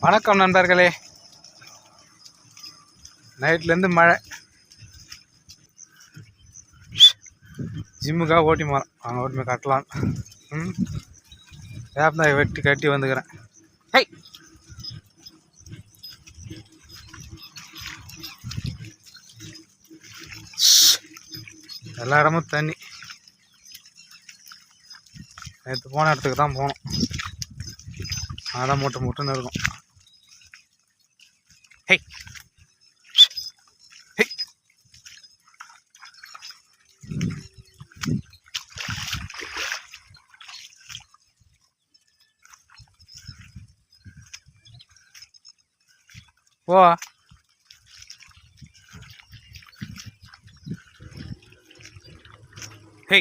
வணக்கம் நண்பர்களே. நைட்லேருந்து மழை. ஜிம்முக்காக ஓட்டி போகிறேன் அவங்க ஓட்டி போய் கட்டலாம். ம்? வேப்பந்தாய் வெட்டி கட்டி வந்துக்கிறேன். ஹை! எல்லா இடமும் தண்ணி. நேற்று போன இடத்துக்கு தான் போனோம். அதான் மூட்டை மூட்டைன்னு இருக்கும். ஹே ஹே போ ஹே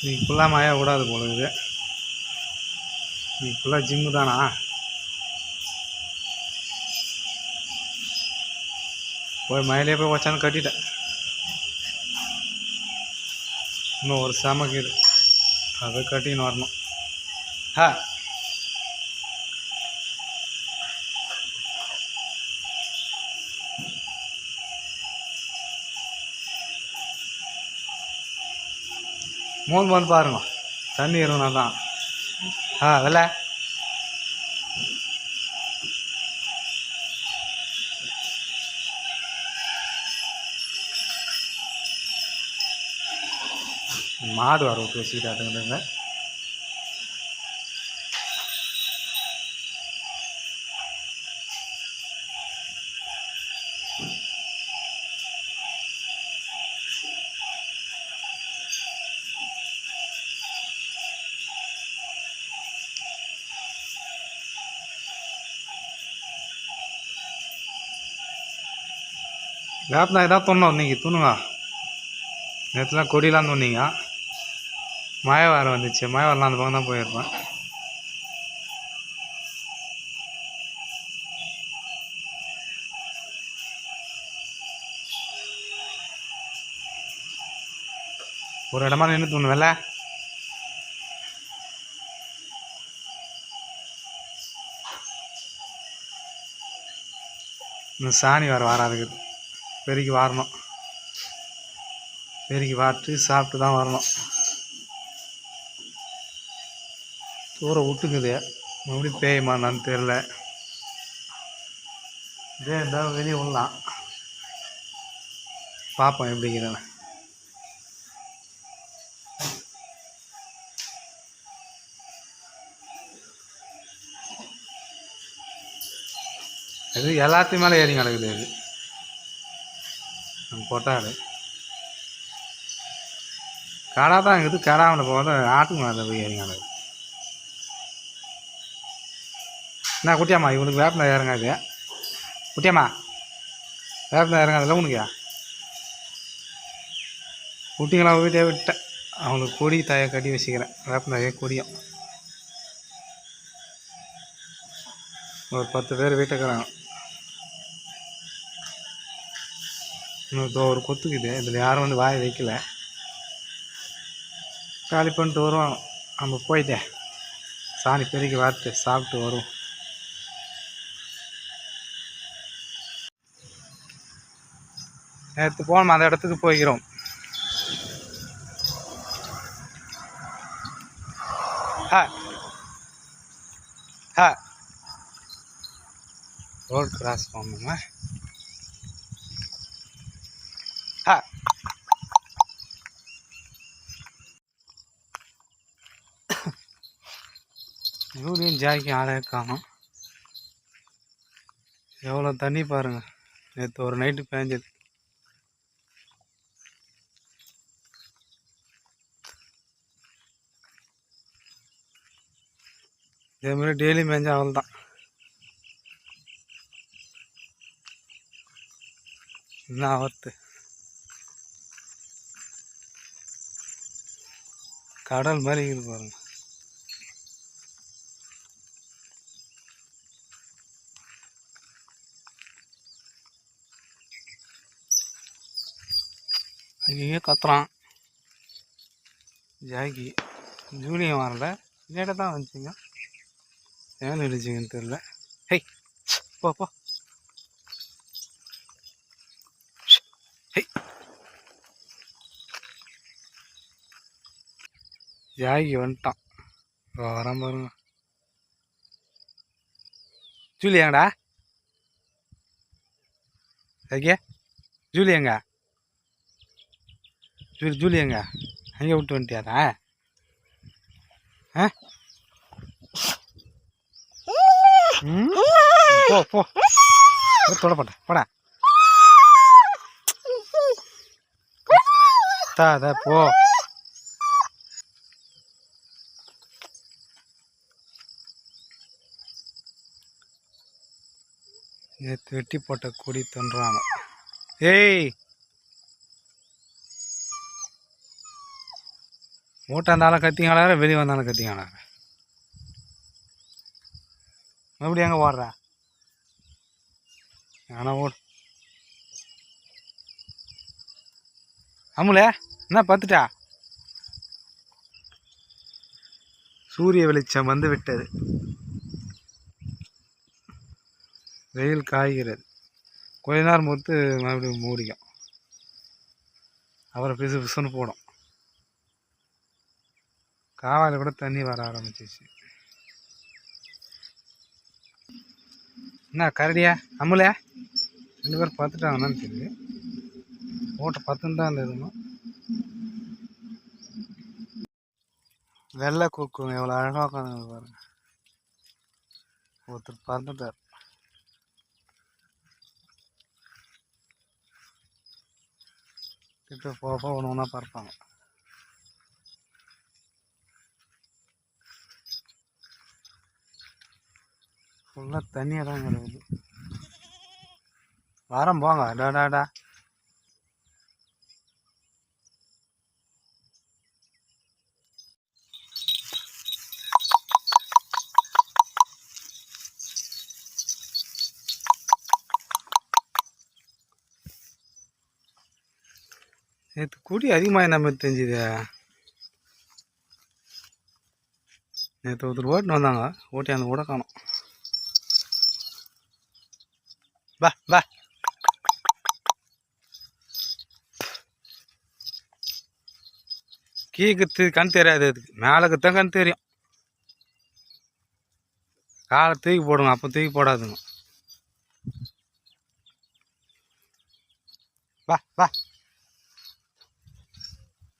இன்னைக்கு ஃபுல்லாக மழை விடாது போல இது இன்னைக்கு ஃபுல்லாக ஜிம்மு தானா? போய் மழையிலே போய் வச்சான்னு கட்டிட்டேன். இன்னும் ஒரு செமக்குது அதை கட்டின்னு வரணும். ஹா! மூணு வந்து பாருங்க. தண்ணி இருந்தால் தான். ஆ வெள்ள. மாடு வர பேசிக்கிட்டு அதுங்க வேப்பனா எதாவது தோணும் இன்னைக்கு தூணுங்க நேற்றுலாம் கொடியெலாம் தோணிங்க மழை வாரம் வந்துச்சு. மழை வரலாம் அந்த பக்கம் தான் போயிருப்பேன். ஒரு இடமா நின்று தூணுவல்ல இந்த சாணி வேறு வராதுக்கு. பெருக்கி வாரணும். பெருக்கி வாட்டு சாப்பிட்டு தான் வரணும். தூர விட்டுக்குது மறுபடியும் பேயுமான்னு தெரில இதே இருந்தால் வெளியே விடலாம். பார்ப்போம் எப்படிங்கிறேன் அது எல்லாத்தையும் மேலே ஏறி கிடக்குது அது கொட்டாடு கடா தான் இருக்குது. கடாமல் போகாத ஆட்டுக்கு மேலே போய் இறங்காது என்ன குட்டியாம்மா இவனுக்கு வேப்பில் இறங்காது குட்டியாம்மா வேப்பில் இறங்காதுல்ல உனக்கு? குட்டிங்களா வீட்டே விட்டேன் அவனுக்கு கொடி தாயை கட்டி வச்சுக்கிறேன். வேப்பிலையே கொடியும். ஒரு பத்து பேர் வீட்டுக்கிறாங்க இன்னும் ஒரு கொத்துக்குது. இதில் யாரும் வந்து வாய் வைக்கல. காலி பண்ணிட்டு வருவோம் நம்ம போயிட்டேன் சாணி பெருக்கி வார்த்து சாப்பிட்டு வரும் நேற்று போனோம். அந்த இடத்துக்கு போய்க்கிறோம். ஹா. ஹா. ரோட் கிராஸ் பண்ணணுமா யூனியன் ஜாக்கி ஆளே காணும். எவ்வளோ தண்ணி பாருங்க. நேற்று ஒரு நைட்டு பேஞ்சது. இதே மாதிரி டெய்லி மேய்ஞ்சா அவள் தான். என்ன ஆபத்து? கடல் மாதிரி இருக்குது பாருங்க. அங்கேயே கத்துறான். ஜாக்கி ஜூலியம் வரல. லேட்டாக தான் வந்துச்சுங்க ஏன் நடிச்சிங்கன்னு தெரில ஹெய் போ ஹெய். ஜாக்கி வந்துட்டான். இதோ வரான் பாருங்க. ஜூலியாங்கடா? ஜாக்கியா ஜூலி ஜூலி எங்க? அங்கே விட்டு வந்துட்டியாரா ஆ? ம்? போ போ. தொடப்பட்ட போடா. தா போ. நேற்று வெட்டி போட்ட கொடி தொன்றாங்க ஏய்! ஓட்டாந்தாலும் இருந்தாலும் வெளியே வந்தாலும் கத்திங்களார மறுபடியும் எங்கே ஓடுற? ஆனால் ஓடு. அமுலே என்ன பார்த்துட்டா சூரிய வெளிச்சம் வந்து விட்டது. வெயில் காய்கிறது. கொஞ்ச நேரம் பொறுத்து மறுபடியும் மூடிக்கும். அப்புறம் பிசு பிசுன்னு போடும். காவாயில் கூட தண்ணி வர ஆரம்பிச்சிச்சு. என்ன கரடியா? அம்முலையா ரெண்டு பேரும் பார்த்துட்டாங்கன்னு தெரியுது ஓட்ட பத்துன்னு தான் இருந்ததுமா வெள்ளை கூக்கும் எவ்வளோ அழகாக உட்காந்து பாருங்க. ஒருத்தர் பறந்துட்டார். கிட்ட போக போக ஒன்று ஒன்றா பறப்பாங்க. ஃபுல்லாக தண்ணியாக தான் கிடக்குது வாரம் போங்க. டா நேற்று கூடி அதிகமாக நம்ம தெரிஞ்சுது? நேற்று ஒருத்தர் ஓட்டின்னு வந்தாங்க. ஓட்டி அந்த கூட காணும். பா பா கீக்குத்து கண் தெரியாது அதுக்கு. மேலே கண் தெரியும். காலை தூக்கி போடுங்க அப்போ தூக்கி போடாதுங்க. வா வா.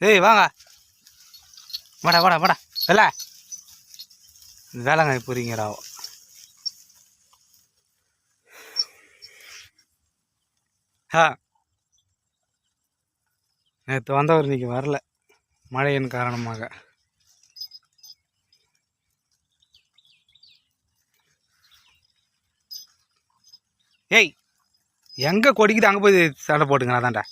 ஏய் வாங்க. வாடா வாடா வாடா. வெள்ள. வேலைங்க போறீங்கடா. ஆ நேற்று வந்தவர் இன்னைக்கு வரல. மழையின் காரணமாக. ஏய் எங்கே கொடிக்குது அங்கே போய் சண்டை போட்டுங்களா தான்டா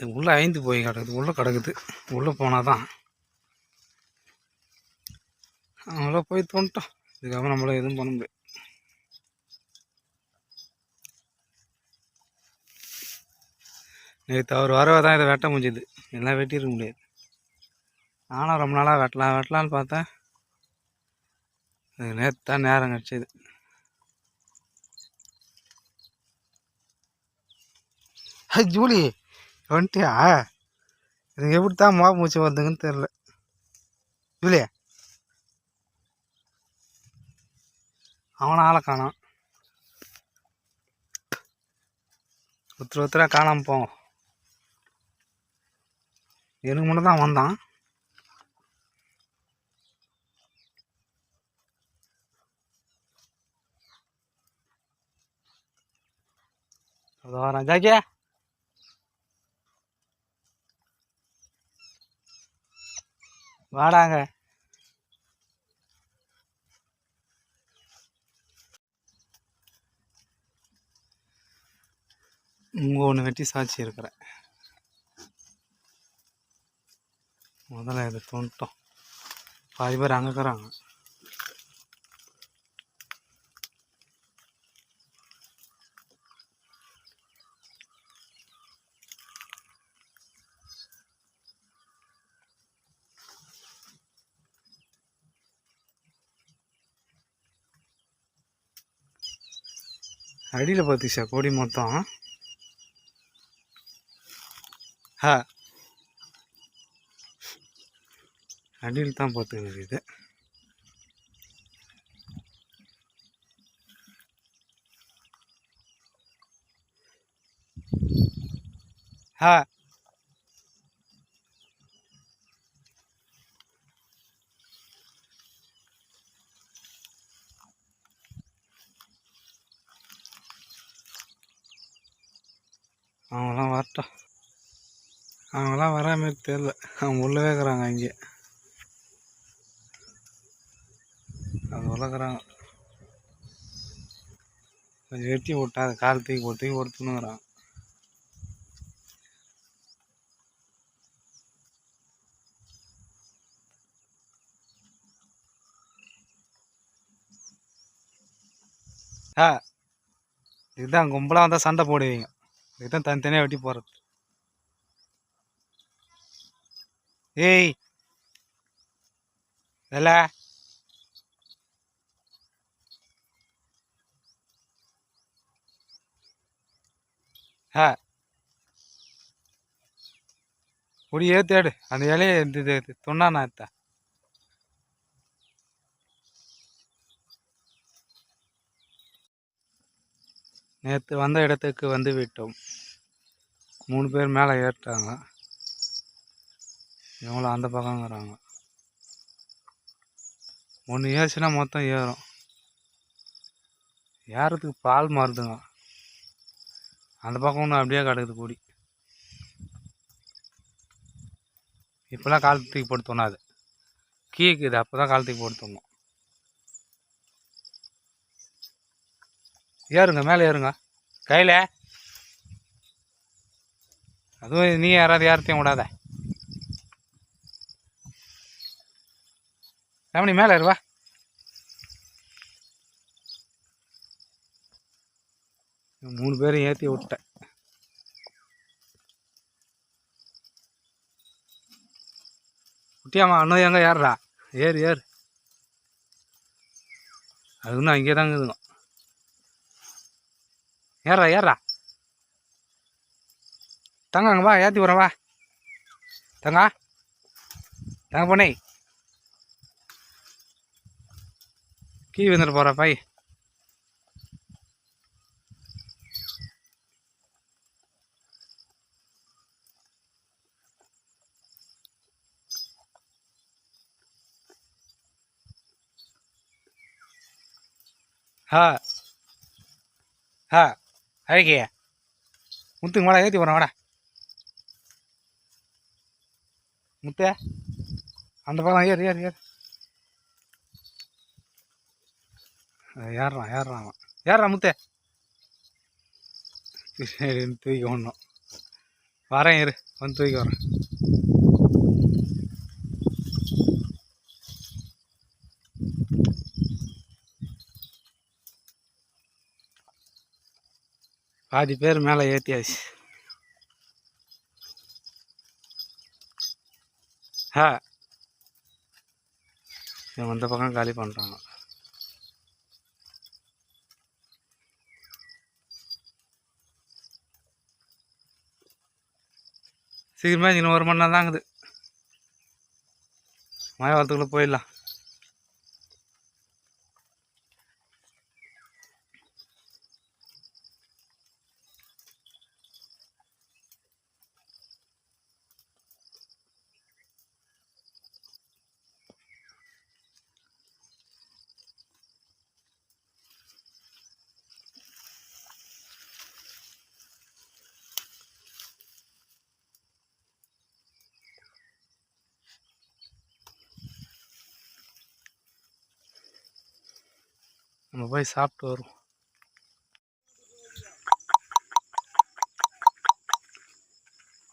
இது உள்ளே ஐந்து போய் கிடக்குது. உள்ளே கிடக்குது. உள்ளே போனால் தான் அவங்கள போய் தோண்டோம் இதுக்காக நம்மளால எதுவும் பண்ண முடியாது. நேற்று அவர் வரவே தான் இதை வெட்ட முடிஞ்சுது. எல்லாம் வெட்டியிருக்க முடியாது. நானும் ரொம்ப நாளாக வெட்டலாம் வெட்டலான்னு பார்த்தேன் அது நேற்று தான் நேரம் கிடச்சிது ஹை ஜூலி. வந்துட்டியா? எனக்கு எப்படி தான் மோக மூச்சு வந்துங்கன்னு தெரில இல்லையா அவனை ஆளை காணோம். ஒருத்தர் ஒருத்தராக காணாமல் போவோம். எனக்கு முன்னே தான் வந்தான். அதோ வரேன் ஜாக்கியா? வாடாங்க. இங்கே ஒன்று வெட்டி சாட்சி இருக்கிறேன். முதல்ல இதை தோண்டிட்டோம். பாதி பேர் அங்கே இருக்கிறாங்க. அடியில் பார்த்திச்சா கொடி மொத்தம். ஹா. அடியில் தான் பார்த்துக்கிறது இது ஹா. எனக்கு தெரில. அவங்க உள்ளே இருக்கிறாங்க அங்கே அது உலகிறாங்க கொஞ்சம் வெட்டி விட்டா அது கால் தூக்கி போட்டு தூக்கி ஆ இதுதான் கும்பலாக வந்தால் சண்டை போடுவீங்க. இதுதான் தனித்தனியாக வெட்டி போகிறது ஏய். இல்லை. ஆ. கொடி ஏத்தேடு அந்த இலையை இந்த இது தொண்ணாண்ணா எத்த நேற்று வந்த இடத்துக்கு வந்து விட்டோம். மூணு பேர் மேலே ஏறிட்டாங்க. இவங்களும் அந்த பக்கங்கிறாங்க ஒன்று ஏறுச்சுன்னா மொத்தம் ஏறும். ஏறதுக்கு பால் மாறுதுங்க. அந்த பக்கம் ஒன்று அப்படியே கிடக்குது கூடி. இப்போலாம் கால் தூக்கி போட்டு தோணாது கீக்குது அப்போ தான் கால் தூக்கி போட்டு தோணும். ஏறுங்க மேலே ஏறுங்க. கையில். அதுவும் நீ யாராவது யார்த்தையும் விடாத. ரமணி மேலே ஏறுவா மூணு பேரும் ஏற்றி விட்டேன். குட்டியாம்மா அண்ணன் எங்கே? ஏறுறா ஏறு ஏறு. அது இன்னும் அங்கே தாங்க இருக்குதுங்க ஏறா ஏறா தங்க அங்கே வா ஏற்றி விட்றேன் வா. தங்கா தங்க பொண்ணே. கீ வந்துட்டு போகிற பாய் ஹா. ஹா. அழகிய முத்துங்க வாடா ஏற்றி போகிறேன் வாடா. முத்து. அந்த பக்கம் ஏறு ஏறு ஏறு. ஏறுறான் ஏறுறான் அவன். ஏறுறான் முத்தே. சரின்னு தூக்கி ஒன்றும் வரேன் இரு வந்து தூக்கி வரேன் பாதி பேர் மேலே ஏற்றியாச்சு ஆ இவன் இந்த பக்கம் காலி பண்ணுறாங்க சீக்கிரமாக இன்னும் ஒரு மணி நேரம் தாங்குது மழை வரத்துக்குள்ளே போயிடலாம். நம்ம போய் சாப்பிட்டு வருவோம்.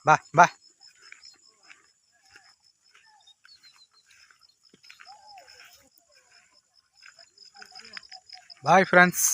பா பா. Bye friends